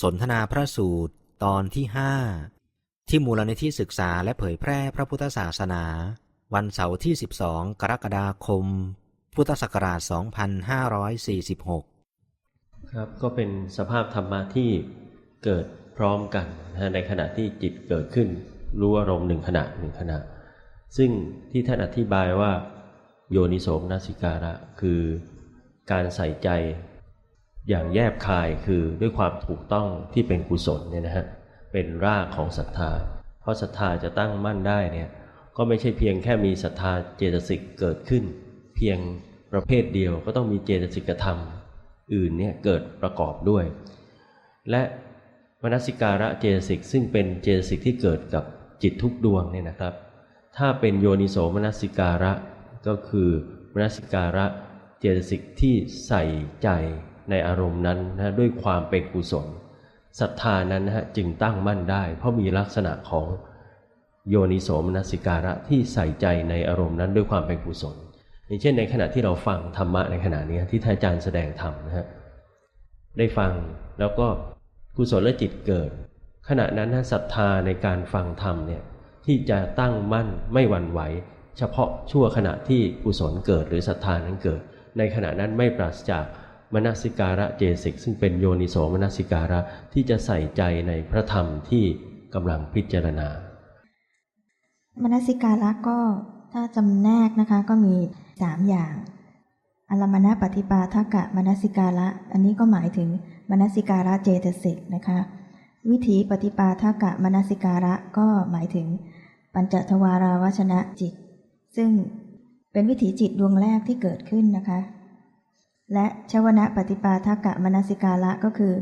สนทนาพระสูตรตอนที่ห้าที่มูลนิธิศึกษาและเผยแพร่พระพุทธศาสนา วันเสาร์ที่ 12 กรกฎาคม พุทธศักราช 2546 ครับก็เป็นสภาพธรรมะที่เกิดพร้อมกันนะในขณะที่จิตเกิดขึ้น รู้อารมณ์หนึ่งขณะหนึ่งขณะ ซึ่งที่ท่านอธิบายว่าโยนิโสมนสิการะ คือการใส่ใจ อย่างแยบคายคือด้วยความถูกต้องที่เป็นกุศลเนี่ยนะฮะเป็นรากของศรัทธา เพราะศรัทธาจะตั้งมั่นได้เนี่ยก็ไม่ใช่เพียงแค่มีศรัทธาเจตสิกเกิดขึ้น เพียงประเภทเดียวก็ต้องมีเจตสิกธรรม อื่นเนี่ยเกิดประกอบด้วย และมนสิการะเจตสิกซึ่งเป็นเจตสิกที่เกิดกับจิตทุกดวงเนี่ยนะครับ ถ้าเป็นโยนิโสมนสิการะก็คือมนสิการะเจตสิกที่ใส่ใจ ในอารมณ์นั้นนะด้วยความเป็นกุศลศรัทธานั้นนะฮะจึงตั้งมั่นได้ เพราะมีลักษณะของโยนิโสมนสิการะที่ใส่ใจในอารมณ์นั้นด้วยความเป็นกุศลอย่างเช่นในขณะที่เราฟังธรรมะในขณะนี้ที่ท่านอาจารย์แสดงธรรมนะฮะได้ฟังแล้วก็กุศลจิตเกิด ขณะนั้นศรัทธาในการฟังธรรมเนี่ยที่จะตั้งมั่นไม่หวั่นไหว เฉพาะชั่วขณะที่กุศลเกิดหรือศรัทธานั้นเกิด ในขณะนั้นไม่ปราศจาก มนสิการะเจสิกซึ่งเป็นโยนิโสมนสิการะที่จะใส่ใจในพระธรรมที่กำลังพิจารณา มนสิการะก็ถ้าจำแนกนะคะก็มีสามอย่างอารมณปฏิปาทกะมนสิการะ อันนี้ก็หมายถึงมนสิการะเจตสิกนะคะ วิถีปฏิปาทกะมนสิการะก็หมายถึงปัญจทวาราวชนะจิต ซึ่งเป็นวิถีจิตดวงแรกที่เกิดขึ้นนะคะ และชวนะปฏิปาทกะมนสิการะก็คือ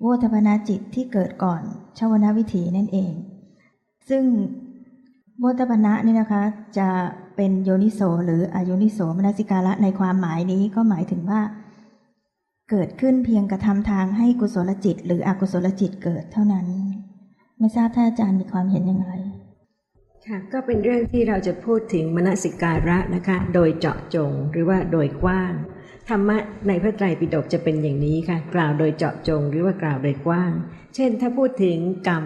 โวทพนาจิตที่เกิดก่อนชวนะวิถีนั่นเอง ซึ่งโวทพนะนี่นะคะ จะเป็นโยนิโสหรืออโยนิโสมนสิการะในความหมายนี้ก็หมายถึงว่า เกิดขึ้นเพียงกระทำทางให้กุศลจิต หรืออกุศลจิตเกิดเท่านั้น ไม่ทราบท่านอาจารย์มีความเห็นอย่างไรค่ะก็เป็นเรื่องที่เราจะพูดถึงมนสิการะนะคะ โดยเจาะจงหรือว่าโดยกว้าง ธรรมะในพระไตรปิฎกจะเป็นอย่างนี้ค่ะ กล่าวโดยเจาะจงหรือว่ากล่าวโดยกว้าง เช่น ถ้าพูดถึงกรรม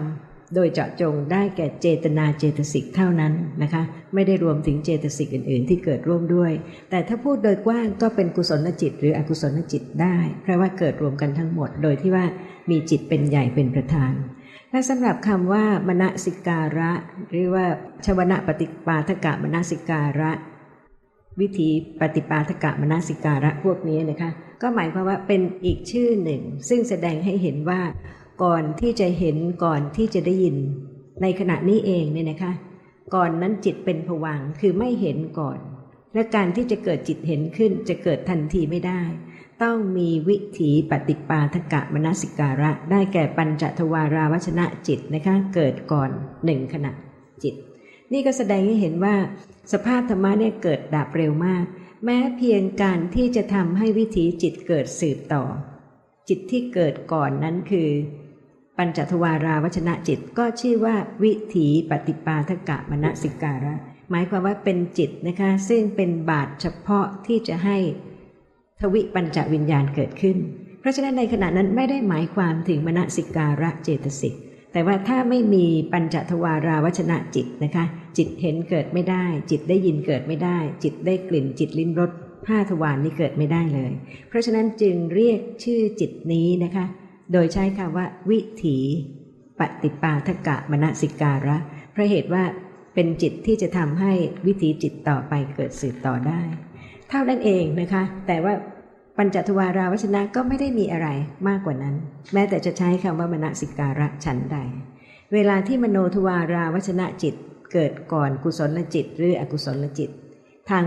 โดยเจาะจงได้แก่เจตนาเจตสิกเท่านั้นนะคะ ไม่ได้รวมถึงเจตสิกอื่น ๆ ที่เกิดร่วมด้วย แต่ถ้าพูดโดยกว้างก็เป็นกุศลจิต หรืออกุศลจิตได้ เพราะว่าเกิดรวมกันทั้งหมด โดยที่ว่ามีจิตเป็นใหญ่เป็นประธาน และสำหรับคำว่ามณสิการะ หรือว่าชวนะปฏิปาทกะมณสิการะ วิธีปฏิปาทกะมณสิการะพวกนี้นะคะ ก็หมายความว่าเป็นอีกชื่อหนึ่ง ซึ่งแสดงให้เห็นว่า ก่อนที่จะเห็นก่อนที่จะได้ยิน ในขณะนี้เองเนี่ยนะคะ ก่อนนั้นจิตเป็นผวังค์คือไม่เห็นก่อน และการที่จะเกิดจิตเห็นขึ้นจะเกิดทันทีไม่ได้ ต้องมีวิถีปฏิปาทกะมนสิการะ ได้แก่ปัญจทวาราวชนะจิตนะคะ เกิดก่อนหนึ่งขณะจิต นี่ก็แสดงให้เห็นว่า สภาพธรรมะเนี่ยเกิดดับเร็วมาก แม้เพียงการที่จะทำให้วิถีจิตเกิดสืบต่อ จิตที่เกิดก่อนนั้นคือ ปัญจทวาราวชนะจิตก็ชื่อว่าวิถีปฏิปาทกะมนสิการะ หมายความว่าเป็นจิตนะคะซึ่งเป็นบาทเฉพาะที่จะให้ทวิปัญจวิญญาณเกิดขึ้น เพราะฉะนั้นในขณะนั้นไม่ได้หมายความถึงมนสิการะเจตสิก แต่ว่าถ้าไม่มีปัญจทวาราวชนะจิตนะคะ จิตเห็นเกิดไม่ได้ จิตได้ยินเกิดไม่ได้ จิตได้กลิ่นจิตลิ้มรสห้าทวารนนี้เกิดไม่ได้เลย เพราะฉะนั้นจึงเรียกชื่อจิตนี้นะคะ โดยใช้คำว่า วิถีปฏิปาทกะมณสิการะเพราะเหตุว่าเป็นจิตที่จะทำให้วิถีจิตต่อไปเกิดสืบต่อได้ เท่านั้นเองนะคะ แต่ว่า ปัญจทวาราวชนะก็ไม่ได้มีอะไรมากกว่านั้น แม้แต่จะใช้คำว่ามณสิการะฉันใด เวลาที่มโนทวาราวชนะจิตเกิดก่อนกุศลจิต หรืออกุศลจิต ทาง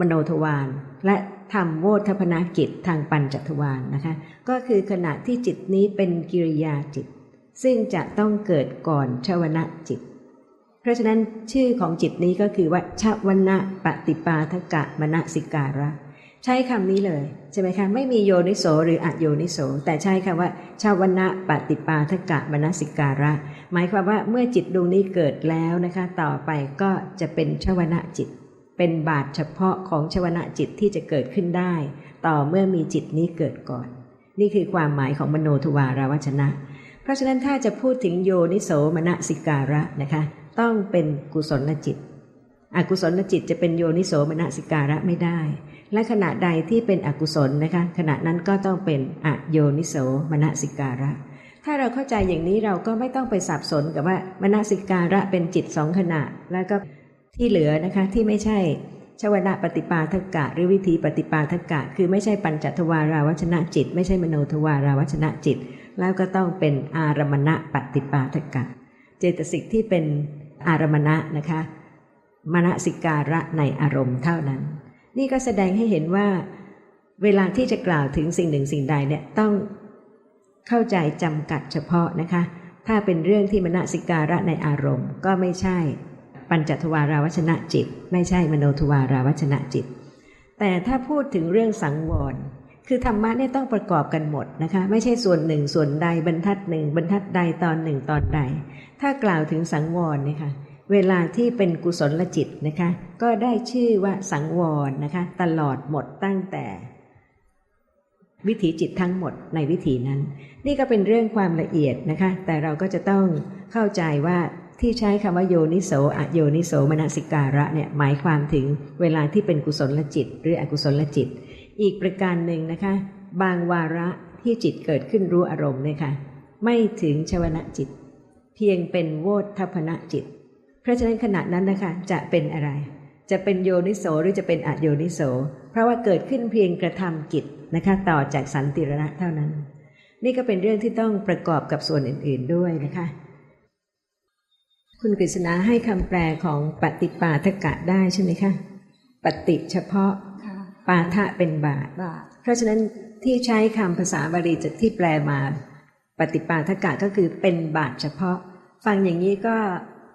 มโนทวารและทำโวทพนากิจทางปัญจทวารนนะคะ ก็คือขณะที่จิตนี้เป็นกิริยาจิต ซึ่งจะต้องเกิดก่อนชวนะจิต เพราะฉะนั้นชื่อของจิตนี้ก็คือว่าชวนะปฏิปาทกะมณสิการะ ใช้คำนี้เลยใช่ไหมคะไม่มีโยนิโสหรืออโยนิโส แต่ใช้คำว่า ชาวนะปฏิปาทกะมณสิการะ หมายความว่าเมื่อจิตดวงนี้เกิดแล้วนะคะ ต่อไปก็จะเป็นชาวนะจิต เป็นบาทเฉพาะของชาวนะจิตที่จะเกิดขึ้นได้ ต่อเมื่อมีจิตนี้เกิดก่อน นี่คือความหมายของมโนทวาราวจนะ เพราะฉะนั้นถ้าจะพูดถึงโยนิโสมนสิการะนะคะ ต้องเป็นกุศลจิต อกุศลจิตจะเป็นโยนิโสมนสิการะไม่ได้ และขณะใดที่เป็นอกุศลนะคะ ขณะนั้นก็ต้องเป็นอโยนิโสมนสิการะ ถ้าเราเข้าใจอย่างนี้เราก็ไม่ต้องไปสับสนกับว่ามนสิการะเป็นจิตสองขณะ แล้วก็ที่เหลือนะคะที่ไม่ใช่ชวนะปฏิปาทกะ หรือวิธีปฏิปาทกะ คือไม่ใช่ปัญจทวาราวชนะจิต ไม่ใช่มโนทวาราวชนะจิต แล้วก็ต้องเป็นอารมณะปฏิปาทกะ เจตสิกที่เป็นอารมณะนะคะ มณสิการะในอารมณ์เท่านั้น นี่ก็แสดงให้เห็นว่า เวลาที่จะกล่าวถึงสิ่งหนึ่งสิ่งใดเนี่ยต้องเข้าใจจำกัดเฉพาะนะคะ ถ้าเป็นเรื่องที่มณสิการะในอารมณ์ ก็ไม่ใช่ ปัญจทวาราวชนะจิต ไม่ใช่มโนทวาราวชนะจิต แต่ถ้าพูดถึงเรื่องสังวรคือธรรมะเนี่ยต้องประกอบกันหมดนะคะ ไม่ใช่ส่วนหนึ่งส่วนใดบรรทัดหนึ่งบรรทัดใดตอนหนึ่งตอนใด ถ้ากล่าวถึงสังวรเนี่ยค่ะ เวลาที่เป็นกุศลจิตนะคะ ก็ได้ชื่อว่าสังวรนะคะ ตลอดหมดตั้งแต่ วิถีจิตทั้งหมดในวิถีนั้น นี่ก็เป็นเรื่องความละเอียดนะคะ แต่เราก็จะต้องเข้าใจว่าที่ใช้คำว่าโยนิโสอโยนิโสมนสิการะเนี่ยหมายความถึงเวลาที่เป็นกุศลจิต หรืออกุศลจิต อีกประการหนึ่งนะคะ บางวาระที่จิตเกิดขึ้นรู้อารมณ์เนี่ยค่ะไม่ถึงชวนะจิต เพียงเป็นโวทัพนะจิต เพราะฉะนั้นขณะนั้นนะคะจะเป็นอะไร จะเป็นโยนิโสหรือจะเป็นอโยนิโส เพราะว่าเกิดขึ้นเพียงกระทำกิจนะคะต่อจากสันติรณะเท่านั้น นี่ก็เป็นเรื่องที่ต้องประกอบกับส่วนอื่น ๆด้วยนะคะ คุณกฤษณาให้คำแปลของปฏิปาทกะได้ใช่ไหมคะปฏิเฉพาะค่ะปาทะเป็นบาทบาท เพราะฉะนั้นที่ใช้คำภาษาบาลีจากที่แปลมา ปฏิปาทกะก็คือเป็นบาทเฉพาะ ฟังอย่างนี้ก็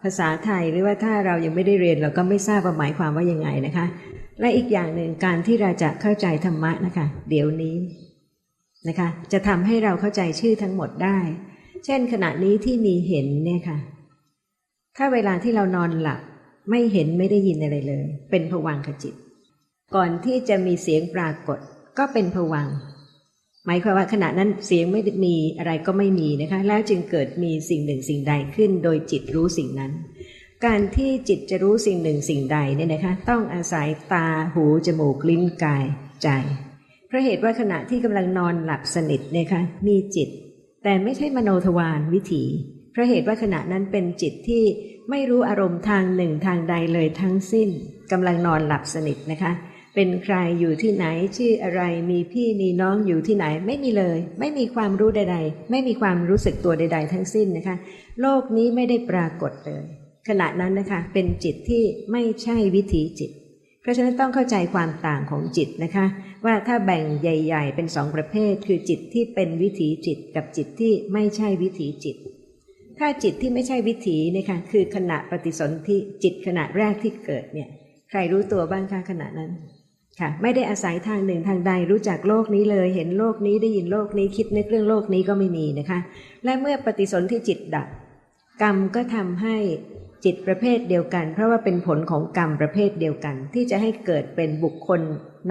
ภาษาไทยหรือว่าถ้าเรายังไม่ได้เรียน เราก็ไม่ทราบว่าหมายความว่ายังไงนะคะ และอีกอย่างหนึ่งการที่เราจะเข้าใจธรรมะนะคะ เดี๋ยวนี้นะคะ จะทำให้เราเข้าใจชื่อทั้งหมดได้ เช่น ขณะนี้ที่มีเห็นเนี่ยค่ะ ถ้าเวลาที่เรานอนหลับไม่เห็นไม่ได้ยินอะไรเลย เป็นผวังขจิต ก่อนที่จะมีเสียงปรากฏ ก็เป็นผวัง หมายความว่าขณะนั้นเสียงไม่ได้มีอะไรก็ไม่มีนะคะ แล้วจึงเกิดมีสิ่งหนึ่งสิ่งใดขึ้น โดยจิตรู้สิ่งนั้น การที่จิตจะรู้สิ่งหนึ่งสิ่งใดเนี่ยนะคะ ต้องอาศัยตาหูจมูกลิ้นกายใจเพราะเหตุว่าขณะที่กำลังนอนหลับสนิทเนี่ยคะมีจิต แต่ไม่ใช่มโนทวารวิถีเพราะเหตุว่าขณะนั้นเป็นจิตที่ไม่รู้อารมณ์ทางหนึ่งทางใดเลยทั้งสิ้นกำลังนอนหลับสนิทนะคะ เป็นใครอยู่ที่ไหนชื่ออะไรมีพี่มีน้องอยู่ที่ไหนไม่มีเลย ไม่มีความรู้ใด ๆ ไม่มีความรู้สึกตัวใด ๆ ทั้งสิ้นนะคะ โลกนี้ไม่ได้ปรากฏเลย ขณะนั้นนะคะเป็นจิตที่ไม่ใช่วิถีจิต เพราะฉะนั้นต้องเข้าใจความต่างของจิตนะคะ ว่าถ้าแบ่งใหญ่ ๆ เป็นสองประเภท คือจิตที่เป็นวิถีจิตกับจิตที่ไม่ใช่วิถีจิตถ้าจิตที่ไม่ใช่วิถีเนี่ยค่ะคือขณะปฏิสนธิจิตขณะแรกที่เกิดเนี่ย ใครรู้ตัวบ้างคะขณะนั้น ค่ะไม่ได้อาศัยทางหนึ่งทางใดรู้จักโลกนี้เลย เห็นโลกนี้ได้ยินโลกนี้คิดนึกเรื่องโลกนี้ก็ไม่มีนะคะ และเมื่อปฏิสนธิจิตดับ กรรมก็ทำให้จิตประเภทเดียวกัน เพราะว่าเป็นผลของกรรมประเภทเดียวกัน ที่จะให้เกิดเป็นบุคคล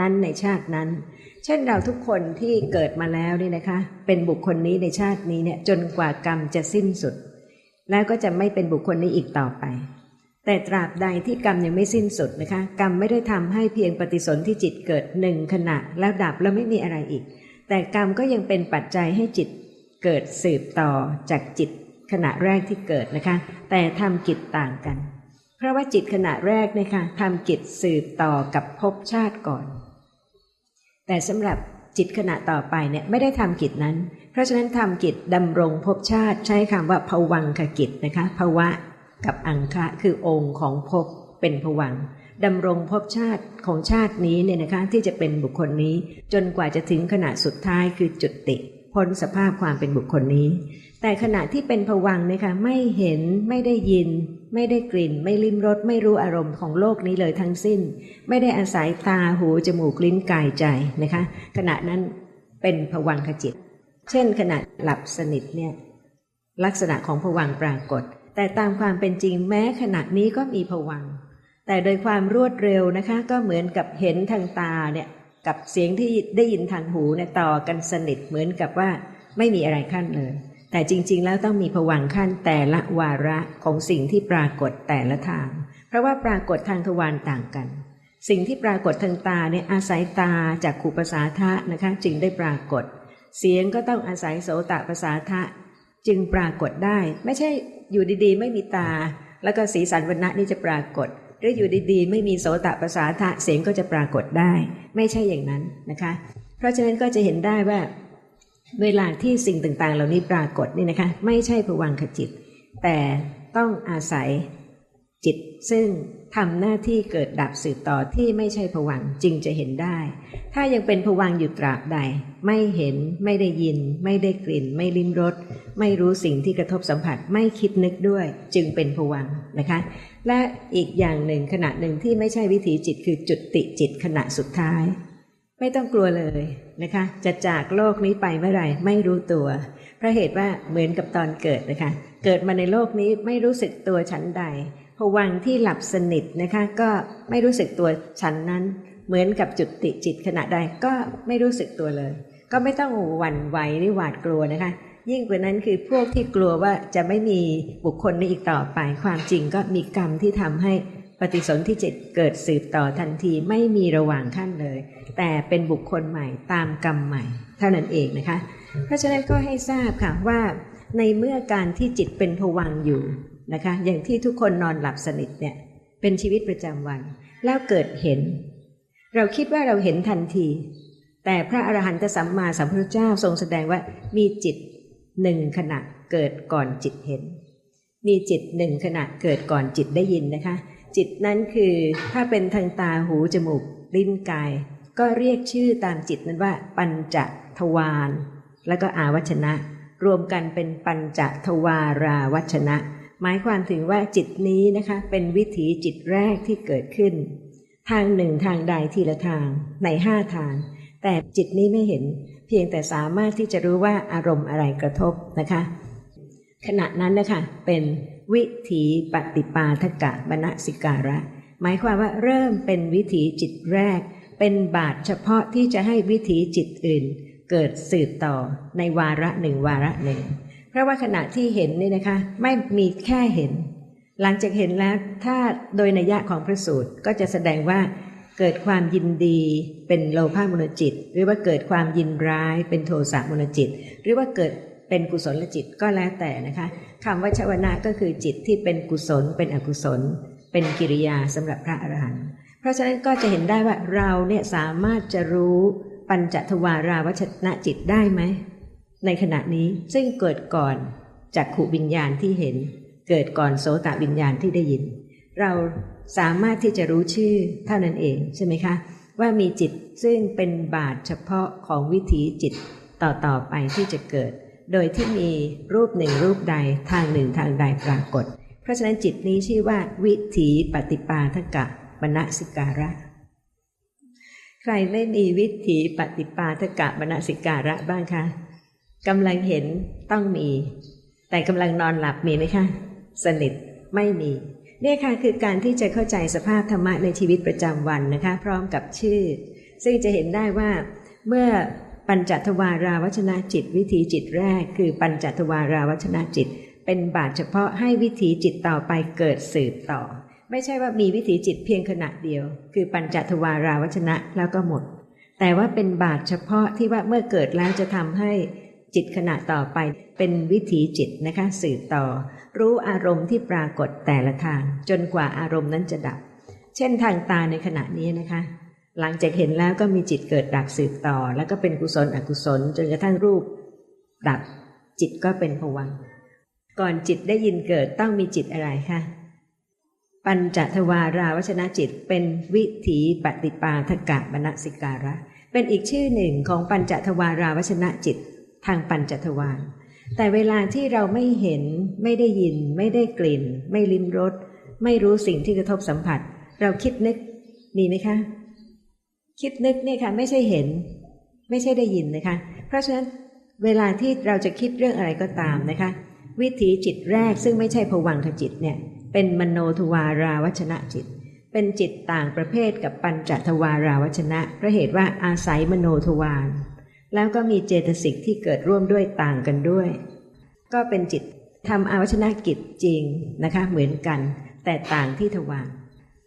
นั้นในชาตินั้น เช่นเราทุกคนที่เกิดมาแล้วนี่นะคะ เป็นบุคคลนี้ในชาตินี้เนี่ยจนกว่ากรรมจะสิ้นสุด แล้วก็จะไม่เป็นบุคคลนี้อีกต่อไป แต่ตราบใดที่กรรมยังไม่สิ้นสุดนะคะ กรรมไม่ได้ทำให้เพียงปฏิสนธิจิตเกิดหนึ่งขณะแล้วดับแล้วไม่มีอะไรอีก แต่กรรมก็ยังเป็นปัจจัยให้จิตเกิดสืบต่อจากจิตขณะแรกที่เกิดนะคะ แต่ทำกิจต่างกัน เพราะว่าจิตขณะแรกนะคะทำกิจสืบต่อกับภพชาติก่อน แต่สำหรับจิตขณะต่อไปเนี่ยไม่ได้ทำกิจนั้น เพราะฉะนั้นทำกิจดำรงภพชาติใช้คำว่าภวังคกิจนะคะภวะ กับอังคะคือองค์ของภพเป็นภวังดำรงภพชาติของชาตินี้เนี่ยนะคะที่จะเป็นบุคคลนี้ จนกว่าจะถึงขณะสุดท้ายคือจุดติ พ้นสภาพความเป็นบุคคลนี้ แต่ขณะที่เป็นภวังนะคะไม่เห็นไม่ได้ยิน ไม่ได้กลิ่น ไม่ลิ้มรสไม่รู้อารมณ์ของโลกนี้เลยทั้งสิ้น ไม่ได้อาศัยตาหูจมูกลิ้นกายใจนะคะ ขณะนั้นเป็นภวังคจิต เช่น ขณะหลับสนิทเนี่ยลักษณะของผวังปรากฏ แต่ตามความเป็นจริงแม้ขณะนี้ก็มีผวัง แต่โดยความรวดเร็วนะคะ ก็เหมือนกับเห็นทางตาเนี่ยกับเสียงที่ได้ยินทางหูเนี่ยต่อกันสนิทเหมือนกับว่าไม่มีอะไรขั้นเลย แต่จริง ๆ แล้วต้องมีผวังขั้นแต่ละวาระของสิ่งที่ปรากฏแต่ละทาง เพราะว่าปรากฏทางทวารต่างกัน สิ่งที่ปรากฏทางตาเนี่ยอาศัยตาจากขูประสาทะนะคะจึงได้ปรากฏ เสียงก็ต้องอาศัยโสตประสาทะ จึงปรากฏได้ ไม่ใช่อยู่ดีๆ ไม่มีตา แล้วก็สีสันวรรณะนี่จะปรากฏ หรืออยู่ดีๆ ไม่มีโสตประสาทะเสียงก็จะปรากฏได้ ไม่ใช่อย่างนั้นนะคะ เพราะฉะนั้นก็จะเห็นได้ว่า เวลาที่สิ่งต่างๆ เหล่านี้ปรากฏนี่นะคะ ไม่ใช่ผวังขจิต แต่ต้องอาศัย จิตซึ่งทำหน้าที่เกิดดับสืบต่อที่ไม่ใช่ผวังจึงจะเห็นได้ ถ้ายังเป็นผวังอยู่ตราบใด ไม่เห็นไม่ได้ยิน ไม่ได้กลิ่น ไม่ลิ้มรสไม่รู้สิ่งที่กระทบสัมผัสไม่คิดนึกด้วย จึงเป็นผวังนะคะ และอีกอย่างหนึ่งขณะหนึ่งที่ไม่ใช่วิถีจิตคือจุดติจิตขณะสุดท้าย ไม่ต้องกลัวเลยนะคะ จะจากโลกนี้ไปเมื่อไหร่ไม่รู้ตัวเพราะเหตุว่าเหมือนกับตอนเกิดนะคะ เกิดมาในโลกนี้ไม่รู้สึกตัวชั้นใด ผวังที่หลับสนิทนะคะก็ไม่รู้สึกตัวชั้นนั้น เหมือนกับจุดติจิตขณะใดก็ไม่รู้สึกตัวเลย ก็ไม่ต้องหวั่นไหวหรือหวาดกลัวนะคะ ยิ่งกว่านั้นคือพวกที่กลัวว่าจะไม่มีบุคคลนี้อีกต่อไป ความจริงก็มีกรรมที่ทำให้ปฏิสนธิจิตเกิดสืบต่อทันทีไม่มีระหว่างขั้นเลย แต่เป็นบุคคลใหม่ตามกรรมใหม่ เท่านั้นเองนะคะ เพราะฉะนั้นก็ให้ทราบค่ะว่า ในเมื่อการที่จิตเป็นผวังอยู่ นะคะ อย่างที่ทุกคนนอนหลับสนิทเนี่ย เป็นชีวิตประจำวัน แล้วเกิดเห็น เราคิดว่าเราเห็นทันที แต่พระอรหันตสัมมาสัมพุทธเจ้าทรงแสดงว่ามีจิตหนึ่งขณะเกิดก่อนจิตเห็น มีจิตหนึ่งขณะเกิดก่อนจิตได้ยินนะคะ จิตนั้นคือถ้าเป็นทางตาหูจมูกลิ้นกาย ก็เรียกชื่อตามจิตนั้นว่า ปัญจทวารแล้วก็อาวัชนะ รวมกันเป็นปัญจทวาราวัชนะ หมายความถึงว่าจิตนี้นะคะ เป็นวิถีจิตแรกที่เกิดขึ้น ทางหนึ่งทางใดทีละทางในห้าทาง แต่จิตนี้ไม่เห็น เพียงแต่สามารถที่จะรู้ว่าอารมณ์อะไรกระทบนะคะ ขณะนั้นนะคะเป็นวิถีปฏิปาทกะบณสิการะ หมายความว่าเริ่มเป็นวิถีจิตแรก เป็นบาทเฉพาะที่จะให้วิถีจิตอื่น เกิดสืบต่อในวาระหนึ่งวาระหนึ่ง เพราะว่าขณะที่เห็นนี่นะคะ ไม่มีแค่เห็น หลังจากเห็นแล้วถ้าโดยนัยยะของพระสูตรก็จะแสดงว่าเกิดความยินดีเป็นโลภะมนจิต หรือว่าเกิดความยินร้ายเป็นโทสะมนจิต หรือว่าเกิดเป็นกุศลจิตก็แล้วแต่นะคะคำว่าชวนะก็คือจิตที่เป็นกุศล เป็นอกุศล เป็นกิริยาสำหรับพระอรหันต์เพราะฉะนั้นก็จะเห็นได้ว่าเราเนี่ยสามารถจะรู้ปัญจทวาราวัชนะจิตได้ไหม ในขณะนี้ซึ่งเกิดก่อนจากขูวิญญาณที่เห็น เกิดก่อนโสตวิญญาณที่ได้ยิน เราสามารถที่จะรู้ชื่อเท่านั้นเองใช่ไหมคะ ว่ามีจิตซึ่งเป็นบาทเฉพาะของวิถีจิตต่อๆไปที่จะเกิด โดยที่มีรูปหนึ่งรูปใดทางหนึ่งทางใดปรากฏ เพราะฉะนั้นจิตนี้ชื่อว่าวิถีปฏิปาทกะบณสิการะ ใครไม่มีวิถีปฏิปาทกะบณสิการะบ้างคะ กำลังเห็นต้องมี แต่กำลังนอนหลับมีไหมคะสนิทไม่มีเนี่ยค่ะคือการที่จะเข้าใจสภาพธรรมะในชีวิตประจำวันนะคะ พร้อมกับชื่อ ซึ่งจะเห็นได้ว่าเมื่อปัญจทวาราวัชนะจิต วิถีจิตแรก คือปัญจทวาราวัชนะจิต เป็นบาทเฉพาะให้วิถีจิตต่อไปเกิดสืบต่อ ไม่ใช่ว่ามีวิถีจิตเพียงขณะเดียว คือปัญจทวาราวัชนะแล้วก็หมด แต่ว่าเป็นบาทเฉพาะที่ว่าเมื่อเกิดแล้วจะทำให้ จิตขณะต่อไปเป็นวิถีจิตนะคะสืบต่อ รู้อารมณ์ที่ปรากฏแต่ละทาง จนกว่าอารมณ์นั้นจะดับ เช่นทางตาในขณะนี้นะคะ หลังจากเห็นแล้วก็มีจิตเกิดดับสืบต่อ แล้วก็เป็นกุศลอกุศล จนกระทั่งรูป ดับจิตก็เป็นผวังก่อนจิตได้ยินเกิดต้องมีจิตอะไรคะปัญจทวาราวัชนะจิตเป็นวิถีปฏิปาทกะบณสิการะ เป็นอีกชื่อหนึ่งของปัญจทวาราวัชนะจิต ทางปัญจทวารแต่เวลาที่เราไม่เห็นไม่ได้ยิน ไม่ได้กลิ่น ไม่ลิ้มรสไม่รู้สิ่งที่กระทบสัมผัส เราคิดนึกมีไหมคะ คิดนึกเนี่ยค่ะไม่ใช่เห็น ไม่ใช่ได้ยินนะคะ เพราะฉะนั้นเวลาที่เราจะคิดเรื่องอะไรก็ตามนะคะ วิถีจิตแรกซึ่งไม่ใช่ผวังขจิตเนี่ย เป็นมโนทวาราวัชนะจิต เป็นจิตต่างประเภทกับปัญจทวาราวัชนะเพราะเหตุว่าอาศัยมโนทวาร แล้วก็มีเจตสิกที่เกิดร่วมด้วยต่างกันด้วย ก็เป็นจิตทำอาวชนะกิจจริงนะคะเหมือนกัน แต่ต่างที่ทวาร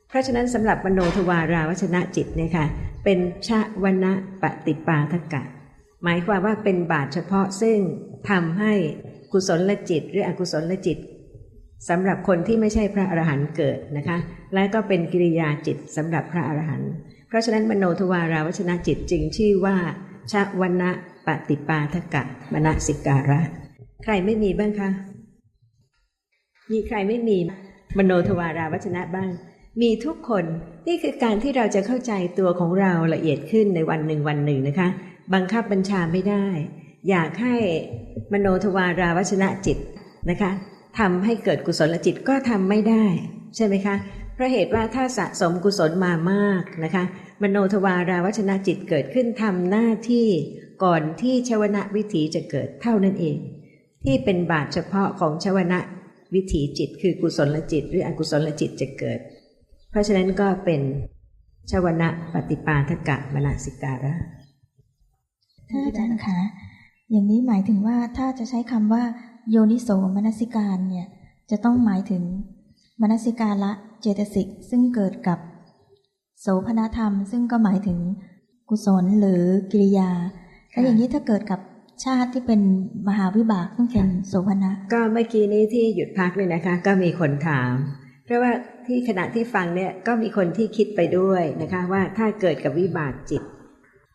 เพราะฉะนั้นสำหรับมโนทวาราวชนะจิตเนี่ยค่ะเป็นชะวนะปฏิปาทกะ หมายความว่าเป็นบาทเฉพาะซึ่งทำให้กุศลลจิต หรืออกุศลจิตสำหรับคนที่ไม่ใช่พระอรหันต์เกิดนะคะ และก็เป็นกิริยาจิตสำหรับพระอรหันต์เพราะฉะนั้นมโนทวาราวชนะจิตจึงชื่อว่า ชะวนะปฏิปาทกะมณสิการะ ใครไม่มีบ้างคะ มีใครไม่มีมโนทวาราวชนะบ้าง มีทุกคนนี่คือการที่เราจะเข้าใจตัวของเราละเอียดขึ้นในวันหนึ่งวันหนึ่งนะคะ บังคับบัญชาไม่ได้ อยากให้มโนทวาราวชนะจิตนะคะทำให้เกิดกุศลจิตก็ทำไม่ได้ ใช่ไหมคะ เพราะเหตุว่าถ้าสะสมกุศลมามากนะคะ มโนทวาราวชนะจิตเกิดขึ้นทำหน้าที่ก่อนที่ชวนะวิถีจะเกิดเท่านั้นเอง ที่เป็นบาทเฉพาะของชวนะวิถีจิต คือกุศลจิต หรืออกุศลจิตจะเกิด เพราะฉะนั้นก็เป็นชวนะปฏิปาทกะมนสิการะท่านอาจารย์คะอย่างนี้หมายถึงว่าถ้าจะใช้คำว่า โยนิโสมนสิการเนี่ยจะต้องหมายถึง มนสิการละเจตสิกซึ่งเกิดกับ โสภณธรรม ซึ่งก็หมายถึงกุศลหรือกิริยาแล้วอย่างนี้ถ้าเกิดกับชาติที่เป็นมหาวิบากซึ่งเป็นโสภณะ ก็เมื่อกี้นี้ที่หยุดพักเลยนะคะ ก็มีคนถาม เพราะว่าที่ขณะที่ฟังเนี่ยก็มีคนที่คิดไปด้วยนะคะ ว่าถ้าเกิดกับวิบากจิต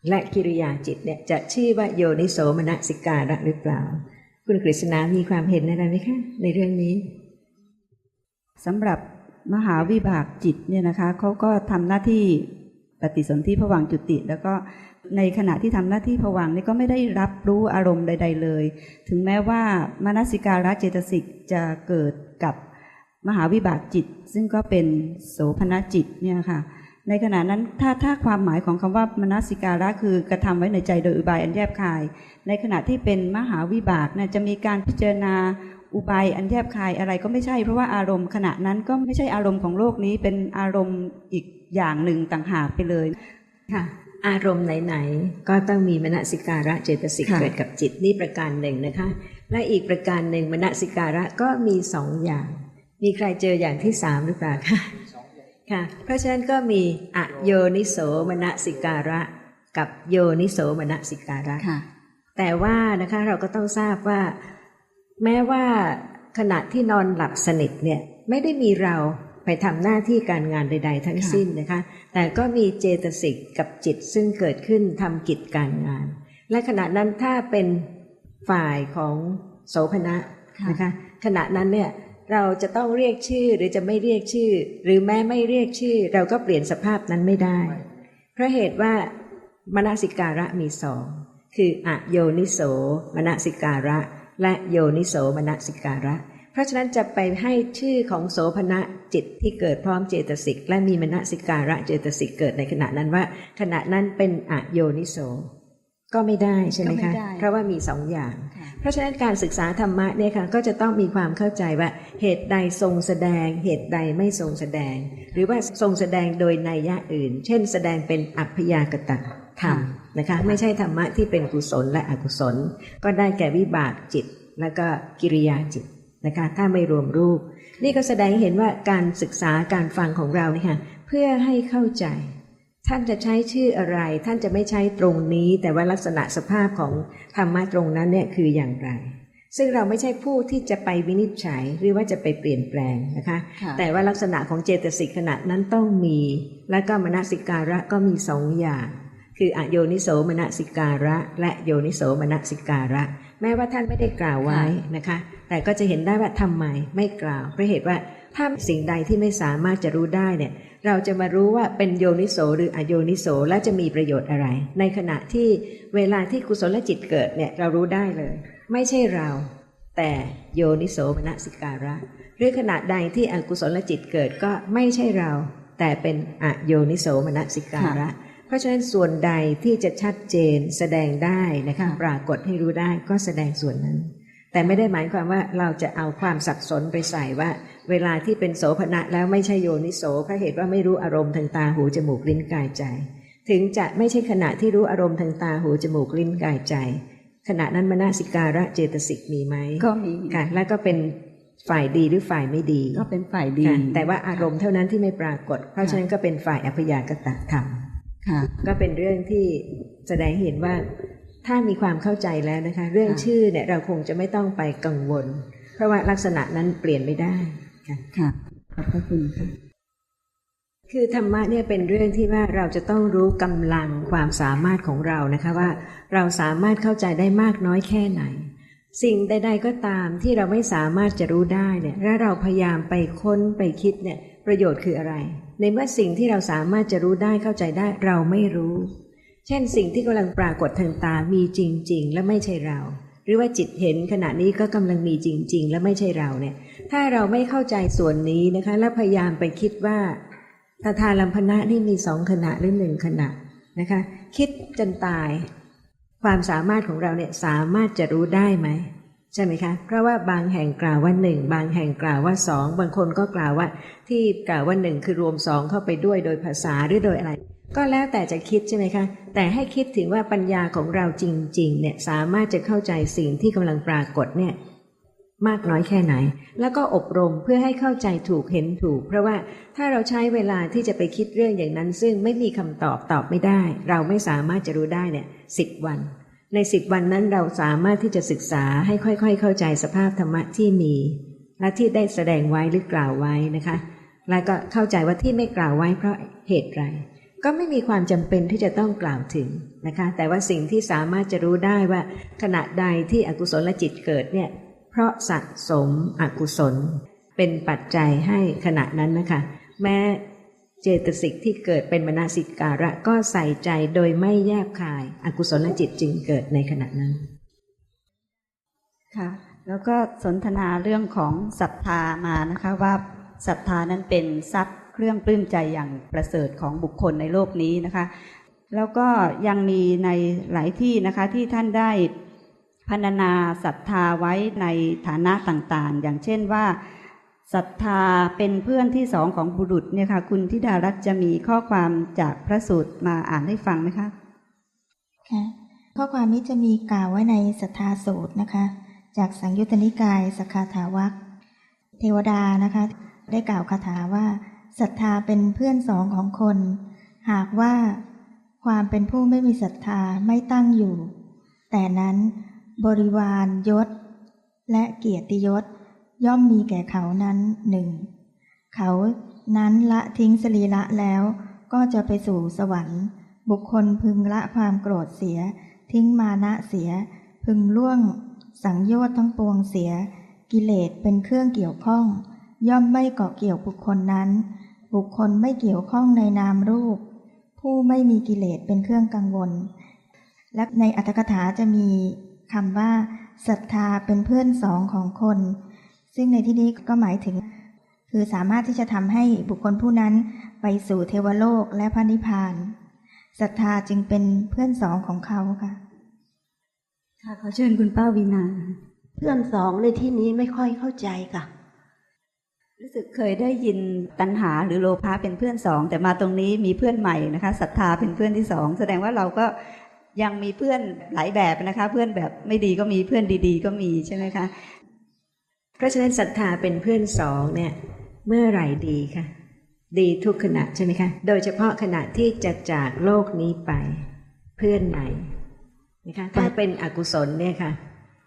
และกิริยาจิตเนี่ยจะชื่อว่าโยนิโสมนสิการะหรือเปล่า คุณกฤษณามีความเห็นอะไรไหมคะในเรื่องนี้ สำหรับมหาวิบากจิตเนี่ยนะคะเขาก็ทำหน้าที่ปฏิสนธิผวังจุติ แล้วก็ในขณะที่ทำหน้าที่ผวังนี่ก็ไม่ได้รับรู้อารมณ์ใด ๆ เลย ถึงแม้ว่ามนสิการะเจตสิกจะเกิดกับมหาวิบากจิต ซึ่งก็เป็นโสภณจิตเนี่ยค่ะในขณะนั้นถ้าถ้าความหมายของคำว่ามนสิการะคือกระทำไว้ในใจโดยอุบายอันแยบคาย ในขณะที่เป็นมหาวิบากเนี่ยจะมีการพิจารณา อุบายอันแยบคายอะไรก็ไม่ใช่ เพราะว่าอารมณ์ขณะนั้นก็ไม่ใช่อารมณ์ของโลกนี้เป็นอารมณ์อีกอย่างหนึ่งต่างหากไปเลยค่ะอารมณ์ไหนๆ ก็ต้องมีมนสิการะเจตสิกค่ะเกิดกับจิตนี่ประการหนึ่งนะคะ และอีกประการหนึ่งมนสิการะก็มีสองอย่าง มีใครเจออย่างที่สามหรือเปล่าคะค่ะ เพราะฉะนั้นก็มีอโยนิโสมนสิการะ กับโยนิโสมนสิการะค่ะแต่ว่านะคะเราก็ต้องทราบว่า แม้ว่าขณะที่นอนหลับสนิทเนี่ยไม่ได้มีเราไปทำหน้าที่การงานใด ๆ ทั้งสิ้นนะคะ แต่ก็มีเจตสิกกับจิตซึ่งเกิดขึ้นทำกิจการงาน และขณะนั้นถ้าเป็นฝ่ายของโสภณะค่ะนะคะ ขณะนั้นเนี่ยเราจะต้องเรียกชื่อหรือจะไม่เรียกชื่อ หรือแม้ไม่เรียกชื่อ เราก็เปลี่ยนสภาพนั้นไม่ได้ เพราะเหตุว่ามนสิการะมีสองคืออโยนิโสมนสิการะ และโยนิโสมนสิการะ เพราะฉะนั้นจะไปให้ชื่อของโสภณะจิตที่เกิดพร้อมเจตสิก และมีมนสิการะเจตสิกเกิดในขณะนั้นว่า ขณะนั้นเป็นอโยนิโสก็ไม่ได้ใช่ไหมก็ไม่คะได้เพราะว่ามีสองอย่างค่ะเพราะฉะนั้นการศึกษาธรรมะเนี่ยค่ะก็จะต้องมีความเข้าใจว่าเหตุใดทรงแสดง เหตุใดไม่ทรงแสดง หรือว่าทรงแสดงโดยนัยยะอื่น เช่น แสดงเป็นอัพยากตะธรรม นะคะ ไม่ใช่ธรรมะที่เป็นกุศลและอกุศล ก็ได้แก่วิบากจิต แล้วก็กิริยาจิตนะคะ ถ้าไม่รวมรูป นี่ก็แสดงให้เห็นว่าการศึกษาการฟังของเราเนี่ยค่ะเพื่อให้เข้าใจ ท่านจะใช้ชื่ออะไร ท่านจะไม่ใช้ตรงนี้ แต่ว่าลักษณะสภาพของธรรมะตรงนั้นเนี่ยคืออย่างไรซึ่งเราไม่ใช่ผู้ที่จะไปวินิจฉัยหรือว่าจะไปเปลี่ยนแปลงนะคะค่ะแต่ว่าลักษณะของเจตสิกขณะนั้นต้องมี และก็มนสิการะก็มีสองอย่าง คืออโยนิโสมนสิการะ และโยนิโสมนสิการะ แม้ว่าท่านไม่ได้กล่าวไว้นะคะ แต่ก็จะเห็นได้ว่าทำไมไม่กล่าวเพราะเหตุว่าถ้าสิ่งใดที่ไม่สามารถจะรู้ได้เนี่ยเราจะมารู้ว่าเป็นโยนิโสหรืออโยนิโสและจะมีประโยชน์อะไร ในขณะที่เวลาที่กุศลจิตเกิดเนี่ยเรารู้ได้เลย ไม่ใช่เรา แต่โยนิโสมนสิการะ หรือขณะใดที่อกุศลจิตเกิดก็ไม่ใช่เรา แต่เป็นอโยนิโสมนสิการะ เพราะฉะนั้นส่วนใดที่จะชัดเจนแสดงได้นะคะปรากฏให้รู้ได้ก็แสดงส่วนนั้น แต่ไม่ได้หมายความว่าเราจะเอาความสับสนไปใส่ว่า เวลาที่เป็นโสภณะแล้วไม่ใช่โยนิโสเพราะเหตุว่าไม่รู้อารมณ์ทางตาหูจมูกลิ้นกายใจ ถึงจะไม่ใช่ขณะที่รู้อารมณ์ทางตาหูจมูกลิ้นกายใจ ขณะนั้นมนสิการะเจตสิกมีไหมก็มีค่ะแล้วก็เป็นฝ่ายดีหรือฝ่ายไม่ดี ก็เป็นฝ่ายดี แต่ว่าอารมณ์เท่านั้นที่ไม่ปรากฏ เพราะฉะนั้นก็เป็นฝ่ายอัพยากตะธรรมค่ะ ก็เป็นเรื่องที่แสดงให้เห็นว่าถ้ามีความเข้าใจแล้วนะคะ เรื่องค่ะชื่อเนี่ยเราคงจะไม่ต้องไปกังวล เพราะว่าลักษณะนั้นเปลี่ยนไม่ได้ค่ะค่ะขอบพระคุณค่ะคือธรรมะเนี่ยเป็นเรื่องที่ว่าเราจะต้องรู้กำลังความสามารถของเรานะคะว่า เราสามารถเข้าใจได้มากน้อยแค่ไหน สิ่งใด ๆ ก็ตามที่เราไม่สามารถจะรู้ได้เนี่ยและเราพยายามไปค้นไปคิดเนี่ย ประโยชน์คืออะไร ในเมื่อสิ่งที่เราสามารถจะรู้ได้เข้าใจได้เราไม่รู้ เช่นสิ่งที่กำลังปรากฏทางตามีจริง ๆ และไม่ใช่เรา หรือว่าจิตเห็นขณะนี้ก็กำลังมีจริง ๆ และไม่ใช่เราเนี่ย ถ้าเราไม่เข้าใจส่วนนี้นะคะ และพยายามไปคิดว่าตาทาลัมพนะนี่มีสองขณะหรือหนึ่งขณะนะคะ คิดจนตาย ความสามารถของเราเนี่ยสามารถจะรู้ได้ไหม ช่ไหมคะเพราะว่าบางแห่งกล่าวว่าหนึ่งบางแห่งกล่าวว่าสองบางคนก็กล่าวว่า ที่กล่าวว่าหนึ่งคือรวมสองเข้าไปด้วยโดยภาษาหรือโดยอะไร ก็แล้วแต่จะคิดใช่ไหมคะ แต่ให้คิดถึงว่าปัญญาของเราจริง ๆ เนี่ยสามารถจะเข้าใจสิ่งที่กำลังปรากฏเนี่ยมากน้อยแค่ไหน แล้วก็อบรมเพื่อให้เข้าใจถูกเห็นถูก เพราะว่าถ้าเราใช้เวลาที่จะไปคิดเรื่องอย่างนั้น ซึ่งไม่มีคำตอบตอบไม่ได้ เราไม่สามารถจะรู้ได้เนี่ยสิบวัน ในสิบวันนั้นเราสามารถที่จะศึกษาให้ค่อยๆ เข้าใจสภาพธรรมะที่มี และที่ได้แสดงไว้หรือกล่าวไว้นะคะ แล้วก็เข้าใจว่าที่ไม่กล่าวไว้เพราะเหตุไร ก็ไม่มีความจำเป็นที่จะต้องกล่าวถึงนะคะ แต่ว่าสิ่งที่สามารถจะรู้ได้ว่า ขณะใดที่อกุศลจิตเกิดเนี่ยเพราะสะสมอกุศล เป็นปัจจัยให้ขณะนั้นนะคะ แม้ เจตสิกที่เกิดเป็นมนาสิการะก็ใส่ใจโดยไม่แยบคาย อกุศลจิตจึงเกิดในขณะนั้น ค่ะ แล้วก็สนทนาเรื่องของศรัทธามานะคะว่าศรัทธานั้นเป็นทรัพย์เครื่องปลื้มใจอย่างประเสริฐของบุคคลในโลกนี้นะคะ แล้วก็ยังมีในหลายที่นะคะที่ท่านได้พรรณนาศรัทธาไว้ในฐานะต่างๆ อย่างเช่นว่า ศรัทธาเป็นเพื่อนที่สองของบุรุษเนี่ยค่ะคุณธิดารัตน์จะมีข้อความจากพระสูตรมาอ่านให้ฟังไหมคะค่ะข้อความนี้จะมีกล่าวไว้ในสัทธาสูตรนะคะ จากสังยุตตนิกายสกขาถาวักเทวดานะคะ ได้กล่าวคาถาว่าศรัทธาเป็นเพื่อนสองของคน หากว่าความเป็นผู้ไม่มีศรัทธาไม่ตั้งอยู่ แต่นั้นบริวารยศ และเกียรติยศ ย่อมมีแก่เขานั้นหนึ่งเขานั้นละทิ้งสรีระแล้วก็จะไปสู่สวรรค์ บุคคลพึงละความโกรธเสีย ทิ้งมานะเสีย พึงล่วง สังโยชน์ทั้งปวงเสีย กิเลสเป็นเครื่องเกี่ยวข้อง ย่อมไม่เกาะเกี่ยวบุคคลนั้น บุคคลไม่เกี่ยวข้องในนามรูป ผู้ไม่มีกิเลสเป็นเครื่องกังวล และในอัตถกถาจะมีคำว่าศรัทธาเป็นเพื่อนสองของคน ซึ่งในที่นี้ก็หมายถึง คือสามารถที่จะทำให้บุคคลผู้นั้นไปสู่เทวโลกและพระนิพพานศรัทธาจึงเป็นเพื่อนสองของเขาค่ะ ค่ะขอเชิญคุณป้าวีนาเพื่อนสองในที่นี้ไม่ค่อยเข้าใจค่ะ รู้สึกเคยได้ยินตัณหาหรือโลภะเป็นเพื่อนสอง แต่มาตรงนี้มีเพื่อนใหม่นะคะศรัทธาเป็นเพื่อนที่สองแสดงว่าเราก็ยังมีเพื่อนหลายแบบนะคะ เพื่อนแบบไม่ดีก็มีเพื่อนดี ๆ ก็มีใช่ไหมคะ เพราะฉะนั้นศรัทธาเป็นเพื่อนสองเนี่ยเมื่อไหร่ดีคะดีทุกขณะใช่ไหมคะ โดยเฉพาะขณะที่จะจากโลกนี้ไป เพื่อนไหนนะคะถ้าเป็นอกุศลเนี่ยค่ะ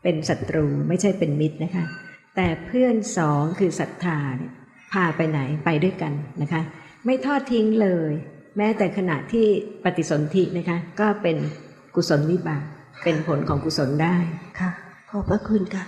เป็นศัตรูไม่ใช่เป็นมิตรนะคะ แต่เพื่อนสองคือศรัทธาเนี่ยพาไปไหนไปด้วยกันนะคะ ไม่ทอดทิ้งเลย แม้แต่ขณะที่ปฏิสนธินะคะ ก็เป็นกุศลวิบากเป็นผลของกุศลได้ค่ะ ขอบพระคุณค่ะ